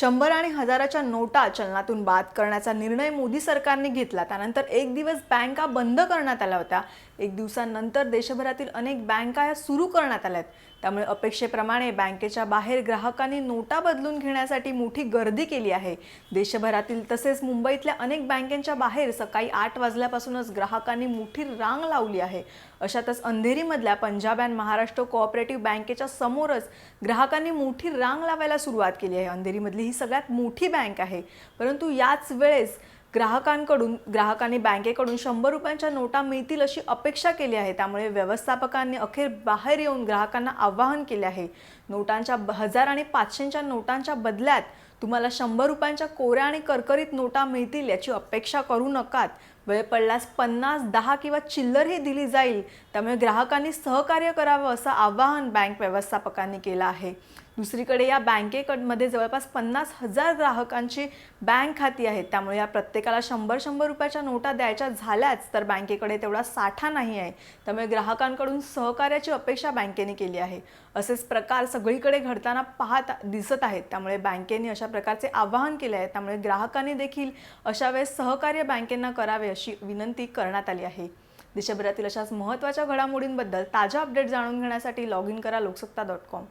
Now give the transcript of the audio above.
शंभर आणि हजाराच्या नोटा चलनातून बाद करण्याचा निर्णय मोदी सरकारने घेतला. त्यानंतर एक दिवस बँका बंद करण्यात आल्या होत्या. एक दिवसानंतर देशभरातील अनेक बँका या सुरू करण्यात आल्या आहेत. त्यामुळे अपेक्षेप्रमाणे बँकेच्या बाहेर ग्राहकांनी नोटा बदलून घेण्यासाठी मोठी गर्दी केली आहे. देशभरातील तसेच मुंबईतल्या अनेक बँकेच्या बाहेर सकाळी आठ वाजल्यापासूनच ग्राहकांनी मोठी रांग लावली आहे. अशातच अंधेरीमधल्या पंजाब अँड महाराष्ट्र कोऑपरेटिव्ह बँकेच्या समोरच ग्राहकांनी मोठी रांग लावायला सुरुवात केली आहे. अंधेरीमधली ही सगळ्यात मोठी बँक आहे. परंतु याच वेळेस ग्राहकांकडून ग्राहकांनी बँकेकडून शंभर रुपयांच्या नोटा मिळतील अशी अपेक्षा केली आहे. त्यामुळे व्यवस्थापकांनी अखेर बाहेर येऊन ग्राहकांना आवाहन केले आहे. नोटांच्या हजार आणि पाचशेच्या नोटांच्या बदल्यात तुम्हाला शंभर रुपयांच्या कोऱ्या आणि करकरीत नोटा मिळतील याची अपेक्षा करू नकात. वेळ पडल्यास पन्नास दहा किंवा चिल्लरही दिली जाईल. त्यामुळे ग्राहकांनी सहकार्य करावं असं आवाहन बँक व्यवस्थापकांनी केलं आहे. दुसरीकडे या बँकेकडमध्ये जवळपास पन्नास हजार ग्राहकांची बँक खाती आहेत. त्यामुळे या प्रत्येकाला शंभर शंभर रुपयाच्या नोटा द्यायच्या झाल्याच तर बँकेकडे तेवढा साठा नाही आहे. त्यामुळे ग्राहकांकडून सहकार्याची अपेक्षा बँकेने केली आहे. असेच प्रकार सगळीकडे घडताना पाहत दिसत आहेत. त्यामुळे बँकेने अशा प्रकारचे आवाहन केले आहे. त्यामुळे ग्राहकांनी देखील अशा वेळेस सहकार्य बँकेंना करावे अशी विनंती करण्यात आली आहे. देशभरातील अशाच महत्त्वाच्या घडामोडींबद्दल ताज्या अपडेट जाणून घेण्यासाठी लॉग इन करा लोकसत्ता डॉट कॉम